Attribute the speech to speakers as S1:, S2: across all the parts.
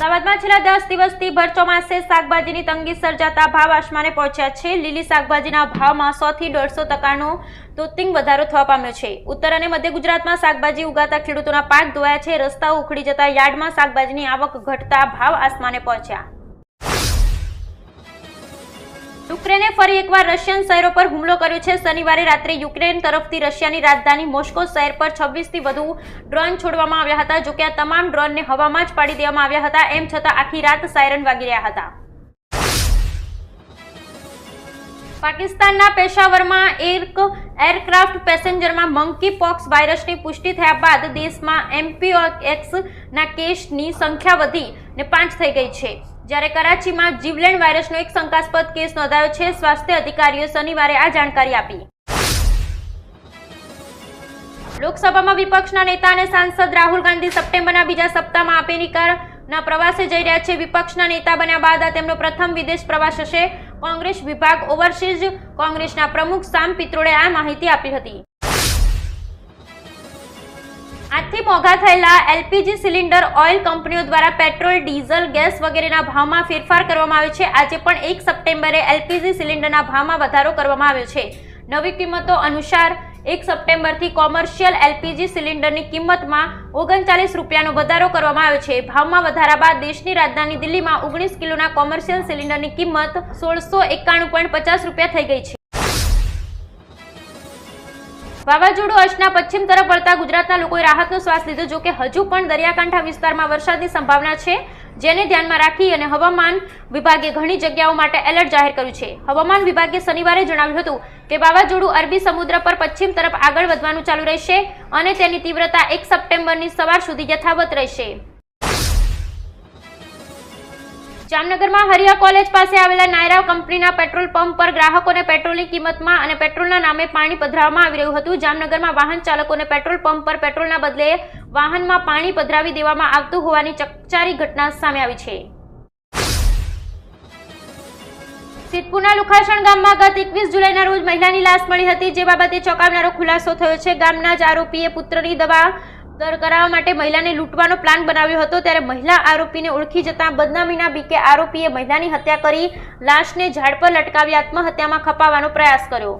S1: છેલ્લા દસ દિવસથી ભર ચોમાસે શાકભાજીની તંગી સર્જાતા ભાવ આસમાને પહોંચ્યા છે. લીલી શાકભાજીના ભાવમાં સો થી દોઢસો ટકાનો તોતિંગ વધારો થવા પામ્યો છે. ઉત્તર અને મધ્ય ગુજરાતમાં શાકભાજી ઉગાતા ખેડૂતોના પાક ધોયા છે. રસ્તાઓ ઉખડી જતા યાર્ડમાં શાકભાજીની આવક ઘટતા ભાવ આસમાને પહોંચ્યા. યુક્રેને ફરી એકવાર રશિયન શહેરો પર હુમલો કર્યો છે. શનિવારે રાત્રે યુક્રેન તરફથી રશિયાની રાજધાની મોસ્કો શહેર પર છવ્વીસથી વધુ ડ્રોન છોડવામાં આવ્યા હતા, જોકે આ તમામ ડ્રોનને હવામાં જ પાડી દેવામાં આવ્યા હતા, એમ છતાં આખી રાત સાયરન વાગી રહ્યા હતા. પાકિસ્તાનના પેશાવરમાં એક એરક્રાફ્ટ પેસેન્જરમાં મંકી પોક્સ વાયરસની પુષ્ટિ થયા બાદ દેશમાં એમપીઓ એક્સના કેસની સંખ્યા વધી ને પાંચ થઈ ગઈ છે. જ્યારે કરાચીમાં જીવલેણ વાયરસનો એક શંકાસ્પદ કેસ નોંધાયો છે, સ્વાસ્થ્ય અધિકારીઓ શનિવારે આ જાણકારી આપી. લોકસભામાં વિપક્ષના નેતા અને સાંસદ રાહુલ ગાંધી સપ્ટેમ્બરના બીજા સપ્તાહમાં અમેરિકાના પ્રવાસે જઈ રહ્યા છે. વિપક્ષના નેતા બન્યા બાદ આ તેમનો પ્રથમ વિદેશ પ્રવાસ હશે. કોંગ્રેસ વિભાગ ઓવરસીઝ કોંગ્રેસના પ્રમુખ સામ પિત્રોડે આ માહિતી આપી હતી. આજથી મોંઘા થયેલા એલપીજી સિલિન્ડર ઓઇલ કંપનીઓ દ્વારા પેટ્રોલ, ડીઝલ, ગેસ વગેરેના ભાવમાં ફેરફાર કરવામાં આવ્યો છે. આજે પણ એક સપ્ટેમ્બરે એલપીજી સિલિન્ડરના ભાવમાં વધારો કરવામાં આવ્યો છે. નવી કિંમતો અનુસાર એક સપ્ટેમ્બરથી કોમર્શિયલ એલપીજી સિલિન્ડરની કિંમતમાં ઓગણચાલીસ રૂપિયાનો વધારો કરવામાં આવ્યો છે. ભાવમાં વધારા બાદ દેશની રાજધાની દિલ્હીમાં ઓગણીસ કિલોના કોમર્શિયલ સિલિન્ડરની કિંમત સોળસો એકાણું રૂપિયા થઈ ગઈ છે. વાવાઝોડું અચના પશ્ચિમ તરફ વળતા ગુજરાતના લોકોએ રાહતનો શ્વાસ લીધો, જો કે હજુ પણ દરિયાકાંઠા વિસ્તારમાં વરસાદની સંભાવના છે, જેને ધ્યાનમાં રાખી અને હવામાન વિભાગે ઘણી જગ્યાઓ માટે એલર્ટ જાહેર કર્યું છે. હવામાન વિભાગે શનિવારે જણાવ્યું હતું કે વાવાઝોડું અરબી સમુદ્ર પર પશ્ચિમ તરફ આગળ વધવાનું ચાલુ રહેશે અને તેની તીવ્રતા એક સપ્ટેમ્બરની સવાર સુધી યથાવત રહેશે. જામનગરમાં હરિયા કોલેજ પાસે આવેલા નાયરા કંપનીના પેટ્રોલ પંપ પર ગ્રાહકોને પેટ્રોલની કિંમતમાં અને પેટ્રોલના નામે પાણી પધરાવવામાં આવી રહ્યું હતું. જામનગરમાં વાહન ચાલકોને પેટ્રોલ પંપ પર પેટ્રોલના બદલે વાહનમાં પાણી પધરાવી દેવામાં આવતું હોવાની ચકચારી ઘટના સામે આવી છે. સિદ્ધપુરના લુખાસણ ગામમાં ગત એકવીસ જુલાઈના રોજ મહિલાની લાશ મળી હતી. જે બાબતે ચોંકાવનારો ખુલાસો થયો છે. ગામના જ આરોપીએ પુત્રની દવા દર કરાવવા માટે મહિલાને લૂંટવાનો પ્લાન બનાવ્યો હતો, ત્યારે મહિલા આરોપીને ઓળખી જતા બદનામીના બીકે આરોપીએ મહિલાની હત્યા કરી લાશને ઝાડ પર લટકાવી આત્મહત્યામાં ખપાવવાનો પ્રયાસ કર્યો.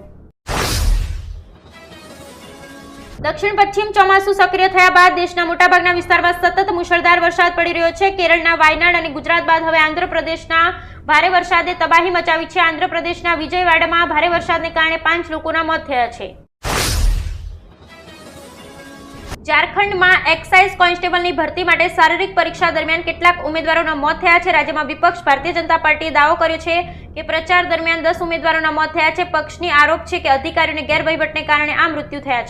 S1: દક્ષિણ પશ્ચિમ ચોમાસું સક્રિય થયા બાદ દેશના મોટાભાગના વિસ્તારમાં સતત મુશળધાર વરસાદ પડી રહ્યો છે. કેરળના વાયનાડ અને ગુજરાત બાદ હવે આંધ્રપ્રદેશના ભારે વરસાદે તબાહી મચાવી છે. આંધ્રપ્રદેશના વિજયવાડામાં ભારે વરસાદને કારણે પાંચ લોકોના મોત થયા છે. ઝારખંડમાં એક્સાઇઝ કોન્સ્ટેબલની ભરતી માટે શારીરિક પરીક્ષા દરમિયાન કેટલાક ઉમેદવારોના મોત થયા છે. રાજ્યમાં વિપક્ષ, ભારતીય જનતા પાર્ટીએ દાવો કર્યો છે કે પ્રચાર દરમિયાન દસ ઉમેદવારોના મોત થયા છે. પક્ષની આરોપ છે કે અધિકારીઓની ગેરવહીવટને કારણે આ મૃત્યુ થયા છે.